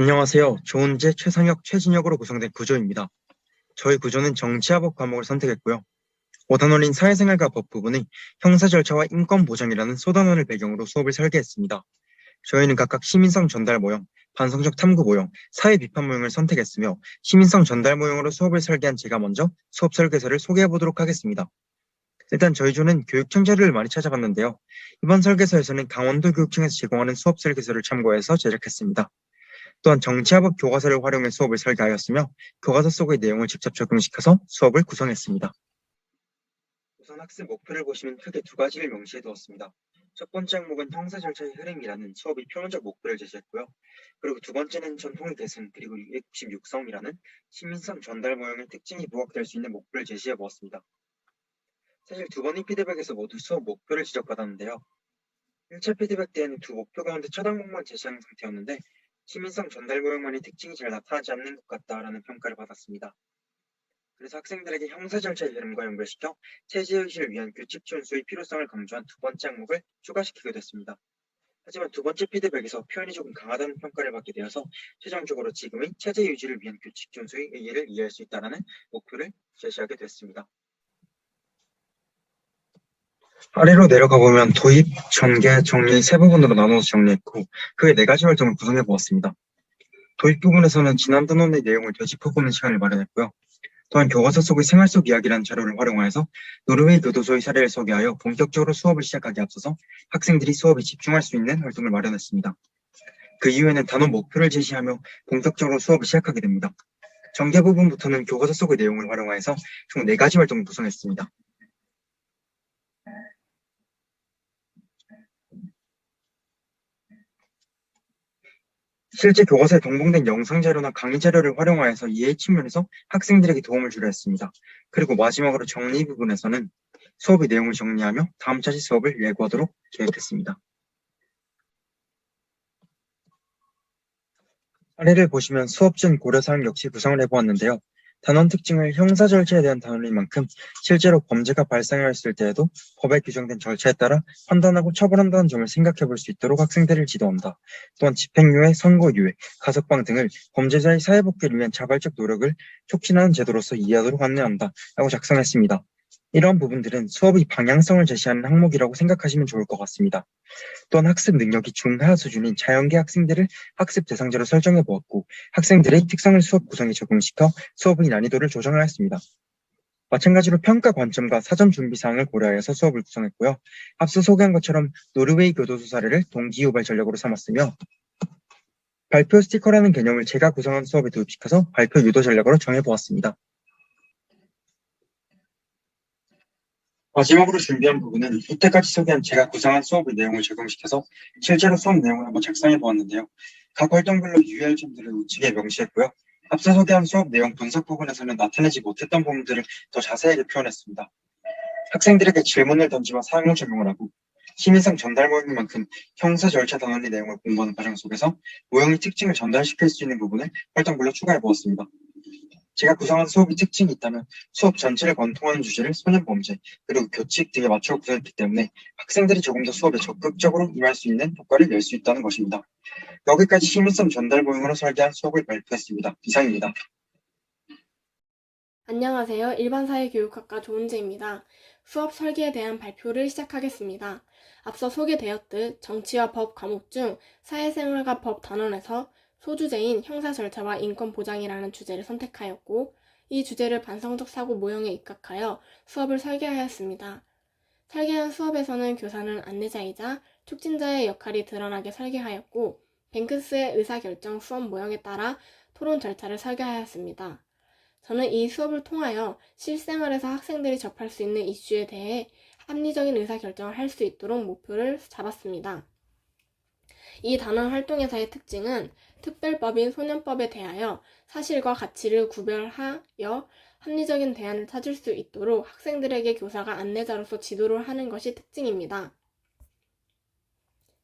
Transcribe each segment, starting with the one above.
안녕하세요. 조은재, 최상혁, 최진혁으로 구성된 구조입니다. 저희 구조는 정치화법 과목을 선택했고요. 5단원인 사회생활과 법 부분의 형사 절차와 인권 보장이라는 소단원을 배경으로 수업을 설계했습니다. 저희는 각각 시민성 전달 모형, 반성적 탐구 모형, 사회 비판 모형을 선택했으며 시민성 전달 모형으로 수업을 설계한 제가 먼저 수업 설계서를 소개해 보도록 하겠습니다. 일단 저희 조는 교육청 자료를 많이 찾아봤는데요. 이번 설계서에서는 강원도 교육청에서 제공하는 수업 설계서를 참고해서 제작했습니다. 또한 정치화법 교과서를 활용해 수업을 설계하였으며 교과서 속의 내용을 직접 적용시켜서 수업을 구성했습니다. 우선 학습 목표를 보시면 크게 두 가지를 명시해 두었습니다. 첫 번째 항목은 형사 절차의 흐름이라는 수업의 표면적 목표를 제시했고요. 그리고 두 번째는 전통의 계승 그리고 296성이라는 시민성 전달 모형의 특징이 부각될 수 있는 목표를 제시해 보았습니다. 사실 두 번의 피드백에서 모두 수업 목표를 지적받았는데요. 1차 피드백 때에는 두 목표 가운데 첫 항목만 제시한 상태였는데 시민성 전달 모형만의 특징이 잘 나타나지 않는 것 같다라는 평가를 받았습니다. 그래서 학생들에게 형사 절차의 흐름과 연결시켜 체제의식을 위한 규칙 준수의 필요성을 강조한 두 번째 항목을 추가시키게 됐습니다. 하지만 두 번째 피드백에서 표현이 조금 강하다는 평가를 받게 되어서 최종적으로 지금의 체제 유지를 위한 규칙 준수의 의의를 이해할 수 있다는 목표를 제시하게 됐습니다. 아래로 내려가 보면 도입, 전개, 정리 세 부분으로 나눠서 정리했고 그의 네 가지 활동을 구성해 보았습니다. 도입 부분에서는 지난 단원의 내용을 되짚어보는 시간을 마련했고요. 또한 교과서 속의 생활 속 이야기라는 자료를 활용하여서 노르웨이 교도소의 사례를 소개하여 본격적으로 수업을 시작하기 앞서서 학생들이 수업에 집중할 수 있는 활동을 마련했습니다. 그 이후에는 단원 목표를 제시하며 본격적으로 수업을 시작하게 됩니다. 전개 부분부터는 교과서 속의 내용을 활용하여서 총네 가지 활동을 구성했습니다. 실제 교과서에 동봉된 영상 자료나 강의 자료를 활용하여서 이해 측면에서 학생들에게 도움을 주려 했습니다. 그리고 마지막으로 정리 부분에서는 수업의 내용을 정리하며 다음 차시 수업을 예고하도록 계획했습니다. 아래를 보시면 수업 전 고려 사항 역시 구성을 해보았는데요. 단원 특징을 형사 절차에 대한 단원인 만큼 실제로 범죄가 발생하였을 때에도 법에 규정된 절차에 따라 판단하고 처벌한다는 점을 생각해 볼 수 있도록 학생들을 지도한다. 또한 집행유예, 선고유예, 가석방 등을 범죄자의 사회복귀를 위한 자발적 노력을 촉진하는 제도로서 이해하도록 안내한다. 라고 작성했습니다. 이러한 부분들은 수업의 방향성을 제시하는 항목이라고 생각하시면 좋을 것 같습니다. 또한 학습 능력이 중하 수준인 자연계 학생들을 학습 대상자로 설정해 보았고 학생들의 특성을 수업 구성에 적용시켜 수업의 난이도를 조정하였습니다. 마찬가지로 평가 관점과 사전 준비 사항을 고려하여서 수업을 구성했고요. 앞서 소개한 것처럼 노르웨이 교도소 사례를 동기 유발 전략으로 삼았으며 발표 스티커라는 개념을 제가 구성한 수업에 도입시켜서 발표 유도 전략으로 정해보았습니다. 마지막으로 준비한 부분은 이때까지 소개한 제가 구상한 수업의 내용을 적용시켜서 실제로 수업 내용을 한번 작성해 보았는데요. 각 활동별로 유의할 점들을 우측에 명시했고요. 앞서 소개한 수업 내용 분석 부분에서는 나타내지 못했던 부분들을 더 자세하게 표현했습니다. 학생들에게 질문을 던지며 사용을 적용을 하고 시민성 전달 모형인 만큼 형사 절차 단원의 내용을 공부하는 과정 속에서 모형의 특징을 전달시킬 수 있는 부분을 활동별로 추가해 보았습니다. 제가 구성한 수업의 특징이 있다면 수업 전체를 관통하는 주제를 소년범죄 그리고 교칙 등에 맞춰 구성했기 때문에 학생들이 조금 더 수업에 적극적으로 임할 수 있는 효과를 낼 수 있다는 것입니다. 여기까지 시민성 전달 모형으로 설계한 수업을 발표했습니다. 이상입니다. 안녕하세요. 일반사회교육학과 조은재입니다. 수업 설계에 대한 발표를 시작하겠습니다. 앞서 소개되었듯 정치와 법 과목 중 사회생활과 법 단원에서 소주제인 형사 절차와 인권 보장이라는 주제를 선택하였고 이 주제를 반성적 사고 모형에 입각하여 수업을 설계하였습니다. 설계한 수업에서는 교사는 안내자이자 촉진자의 역할이 드러나게 설계하였고 뱅크스의 의사결정 수업 모형에 따라 토론 절차를 설계하였습니다. 저는 이 수업을 통하여 실생활에서 학생들이 접할 수 있는 이슈에 대해 합리적인 의사결정을 할 수 있도록 목표를 잡았습니다. 이 단원 활동에서의 특징은 특별법인 소년법에 대하여 사실과 가치를 구별하여 합리적인 대안을 찾을 수 있도록 학생들에게 교사가 안내자로서 지도를 하는 것이 특징입니다.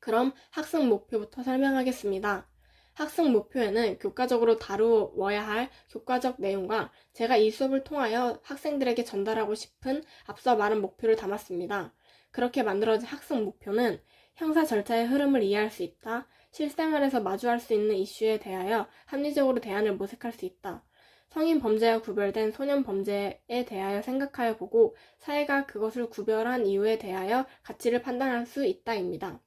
그럼 학습 목표부터 설명하겠습니다. 학습 목표에는 교과적으로 다루어야 할 교과적 내용과 제가 이 수업을 통하여 학생들에게 전달하고 싶은 앞서 말한 목표를 담았습니다. 그렇게 만들어진 학습 목표는 형사 절차의 흐름을 이해할 수 있다, 실생활에서 마주할 수 있는 이슈에 대하여 합리적으로 대안을 모색할 수 있다. 성인 범죄와 구별된 소년 범죄에 대하여 생각하여 보고 사회가 그것을 구별한 이유에 대하여 가치를 판단할 수 있다입니다.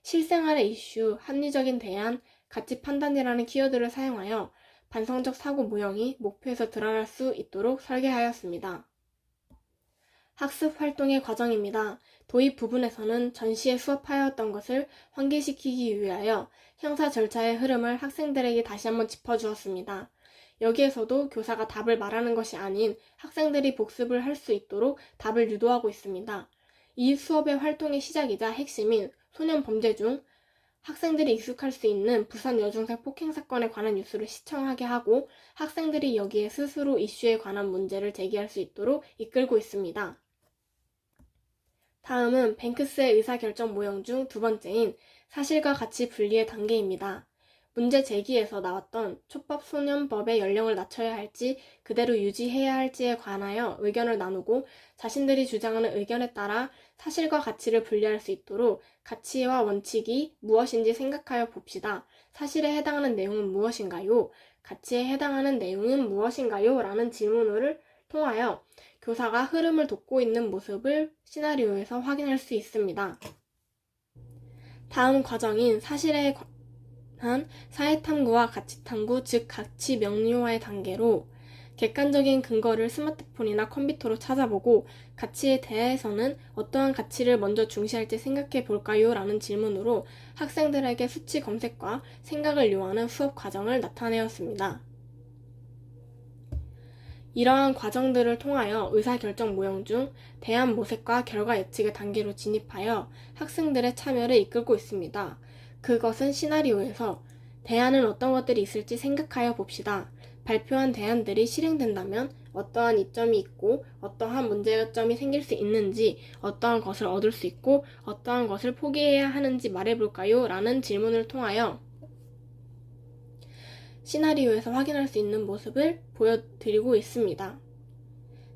실생활의 이슈, 합리적인 대안, 가치 판단이라는 키워드를 사용하여 반성적 사고 모형이 목표에서 드러날 수 있도록 설계하였습니다. 학습 활동의 과정입니다. 도입 부분에서는 전시에 수업하였던 것을 환기시키기 위하여 형사 절차의 흐름을 학생들에게 다시 한번 짚어주었습니다. 여기에서도 교사가 답을 말하는 것이 아닌 학생들이 복습을 할 수 있도록 답을 유도하고 있습니다. 이 수업의 활동의 시작이자 핵심인 소년 범죄 중 학생들이 익숙할 수 있는 부산 여중생 폭행 사건에 관한 뉴스를 시청하게 하고 학생들이 여기에 스스로 이슈에 관한 문제를 제기할 수 있도록 이끌고 있습니다. 다음은 뱅크스의 의사결정 모형 중 두 번째인 사실과 가치 분리의 단계입니다. 문제 제기에서 나왔던 촉법 소년법의 연령을 낮춰야 할지 그대로 유지해야 할지에 관하여 의견을 나누고 자신들이 주장하는 의견에 따라 사실과 가치를 분리할 수 있도록 가치와 원칙이 무엇인지 생각하여 봅시다. 사실에 해당하는 내용은 무엇인가요? 가치에 해당하는 내용은 무엇인가요? 라는 질문을 통하여 교사가 흐름을 돕고 있는 모습을 시나리오에서 확인할 수 있습니다. 다음 과정인 사실에 관한 사회탐구와 가치탐구, 즉 가치 명료화의 단계로 객관적인 근거를 스마트폰이나 컴퓨터로 찾아보고 가치에 대해서는 어떠한 가치를 먼저 중시할지 생각해 볼까요? 라는 질문으로 학생들에게 수치 검색과 생각을 요하는 수업 과정을 나타내었습니다. 이러한 과정들을 통하여 의사결정 모형 중 대안 모색과 결과 예측의 단계로 진입하여 학생들의 참여를 이끌고 있습니다. 그것은 시나리오에서 대안은 어떤 것들이 있을지 생각하여 봅시다. 발표한 대안들이 실행된다면 어떠한 이점이 있고 어떠한 문제점이 생길 수 있는지 어떠한 것을 얻을 수 있고 어떠한 것을 포기해야 하는지 말해볼까요? 라는 질문을 통하여 시나리오에서 확인할 수 있는 모습을 보여드리고 있습니다.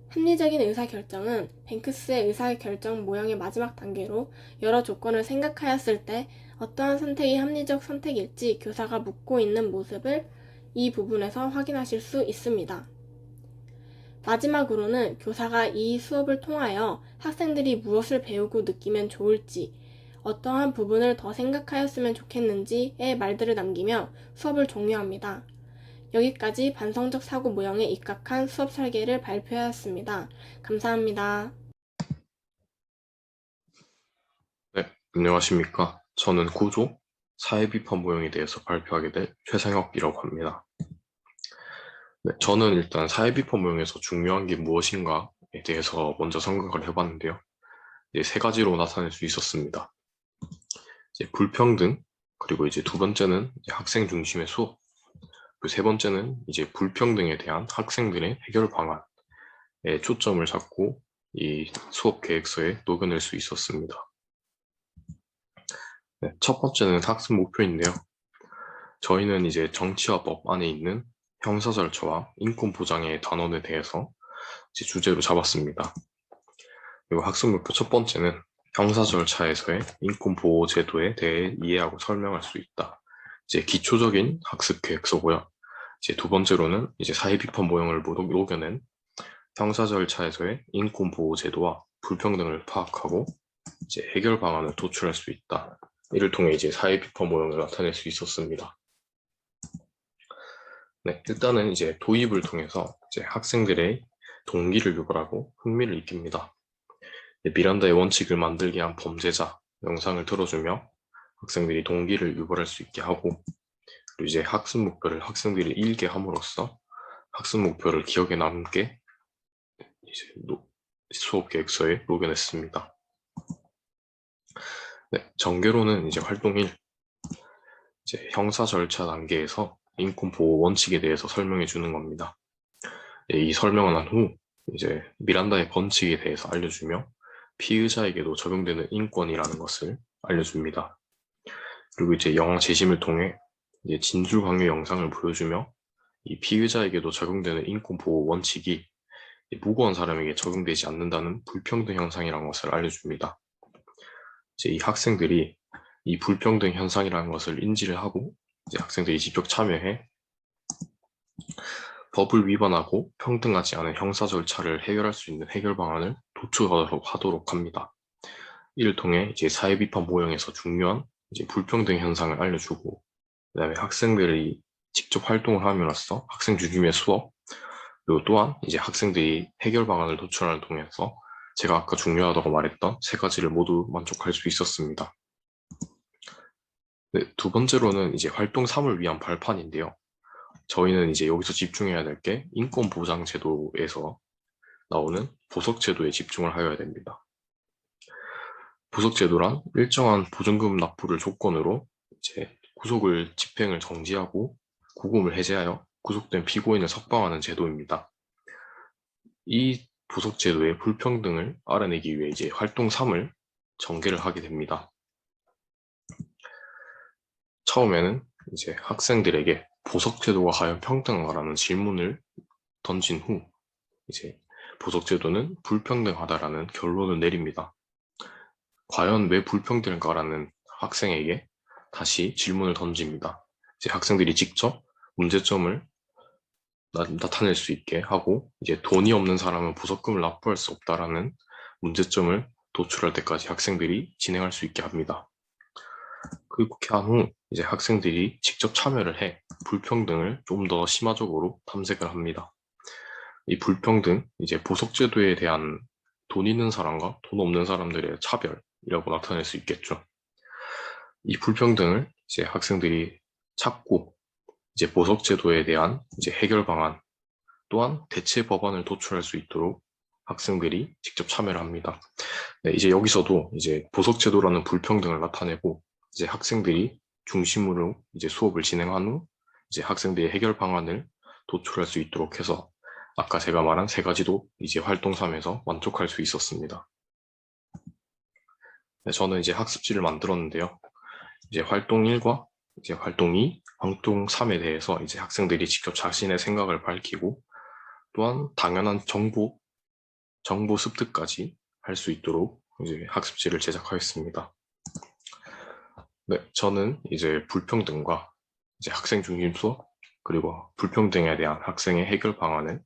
합리적인 의사결정은 뱅크스의 의사결정 모형의 마지막 단계로 여러 조건을 생각하였을 때 어떠한 선택이 합리적 선택일지 교사가 묻고 있는 모습을 이 부분에서 확인하실 수 있습니다. 마지막으로는 교사가 이 수업을 통하여 학생들이 무엇을 배우고 느끼면 좋을지, 어떠한 부분을 더 생각하였으면 좋겠는지의 말들을 남기며 수업을 종료합니다. 여기까지 반성적 사고 모형에 입각한 수업 설계를 발표하였습니다. 감사합니다. 네, 안녕하십니까. 저는 구조, 사회비판 모형에 대해서 발표하게 될 최상혁이라고 합니다. 네, 저는 일단 사회비판 모형에서 중요한 게 무엇인가에 대해서 먼저 생각을 해봤는데요. 이제 세 가지로 나타낼 수 있었습니다. 이제 불평등, 그리고 이제 두 번째는 이제 학생 중심의 수업, 그리고 세 번째는 이제 불평등에 대한 학생들의 해결 방안에 초점을 잡고 이 수업 계획서에 녹여낼 수 있었습니다. 네, 첫 번째는 학습 목표인데요. 저희는 이제 정치와 법 안에 있는 형사 절차와 인권 보장의 단원에 대해서 주제로 잡았습니다. 그리고 학습 목표 첫 번째는 형사 절차에서의 인권 보호 제도에 대해 이해하고 설명할 수 있다. 이제 기초적인 학습 계획서고요. 이제 두 번째로는 이제 사회 비판 모형을 녹여낸 형사 절차에서의 인권 보호 제도와 불평등을 파악하고 이제 해결 방안을 도출할 수 있다. 이를 통해 이제 사회 비판 모형을 나타낼 수 있었습니다. 네, 일단은 이제 도입을 통해서 이제 학생들의 동기를 유발하고 흥미를 익힙니다. 미란다의 원칙을 만들게 한 범죄자 영상을 틀어주며 학생들이 동기를 유발할 수 있게 하고 그리고 이제 학습 목표를 학생들이 읽게 함으로써 학습 목표를 기억에 남게 이제 노- 수업 계획서에 녹여냈습니다. 네, 전개로는 이제 활동 1, 이제 형사 절차 단계에서 인권 보호 원칙에 대해서 설명해 주는 겁니다. 예, 이 설명을 한 후 이제 미란다의 번칙에 대해서 알려주며 피의자에게도 적용되는 인권이라는 것을 알려줍니다. 그리고 이제 영화 재심을 통해 이제 진술 강요 영상을 보여주며 이 피의자에게도 적용되는 인권 보호 원칙이 이 무고한 사람에게 적용되지 않는다는 불평등 현상이라는 것을 알려줍니다. 이제 이 학생들이 이 불평등 현상이라는 것을 인지를 하고 이제 학생들이 직접 참여해 법을 위반하고 평등하지 않은 형사 절차를 해결할 수 있는 해결 방안을 도출하도록 하도록 합니다. 이를 통해 이제 사회 비판 모형에서 중요한 이제 불평등 현상을 알려주고 그다음에 학생들이 직접 활동을 함으로써 학생 중심의 수업 그리고 또한 이제 학생들이 해결 방안을 도출하는 통해서 제가 아까 중요하다고 말했던 세 가지를 모두 만족할 수 있었습니다. 네, 두 번째로는 이제 활동 3을 위한 발판인데요. 저희는 이제 여기서 집중해야 될 게 인권 보장 제도에서 나오는 보석 제도에 집중을 하여야 됩니다. 보석 제도란 일정한 보증금 납부를 조건으로 이제 구속을 집행을 정지하고 구금을 해제하여 구속된 피고인을 석방하는 제도입니다. 이 보석 제도의 불평등을 알아내기 위해 이제 활동 3을 전개를 하게 됩니다. 처음에는 이제 학생들에게 보석 제도가 과연 평등한가라는 질문을 던진 후 이제 보석 제도는 불평등하다라는 결론을 내립니다. 과연 왜 불평등한가라는 학생에게 다시 질문을 던집니다. 이제 학생들이 직접 문제점을 나, 나타낼 수 있게 하고 이제 돈이 없는 사람은 보석금을 납부할 수 없다라는 문제점을 도출할 때까지 학생들이 진행할 수 있게 합니다. 그렇게 한 후 이제 학생들이 직접 참여를 해 불평등을 좀 더 심화적으로 탐색을 합니다. 이 불평등 이제 보석 제도에 대한 돈 있는 사람과 돈 없는 사람들의 차별이라고 나타낼 수 있겠죠. 이 불평등을 이제 학생들이 찾고 이제 보석 제도에 대한 이제 해결 방안 또한 대체 법안을 도출할 수 있도록 학생들이 직접 참여를 합니다. 네, 이제 여기서도 이제 보석 제도라는 불평등을 나타내고 이제 학생들이 중심으로 이제 수업을 진행한 후 이제 학생들의 해결 방안을 도출할 수 있도록 해서 아까 제가 말한 세 가지도 이제 활동 3에서 만족할 수 있었습니다. 네, 저는 이제 학습지를 만들었는데요. 이제 활동 1과 이제 활동 2, 활동 3에 대해서 이제 학생들이 직접 자신의 생각을 밝히고 또한 당연한 정보, 정보 습득까지 할 수 있도록 이제 학습지를 제작하였습니다. 네, 저는 이제 불평등과 이제 학생 중심 수업 그리고 불평등에 대한 학생의 해결 방안을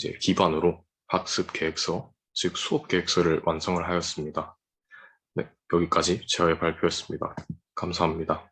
이제 기반으로 학습 계획서, 즉 수업 계획서를 완성을 하였습니다. 네, 여기까지 제어의 발표였습니다. 감사합니다.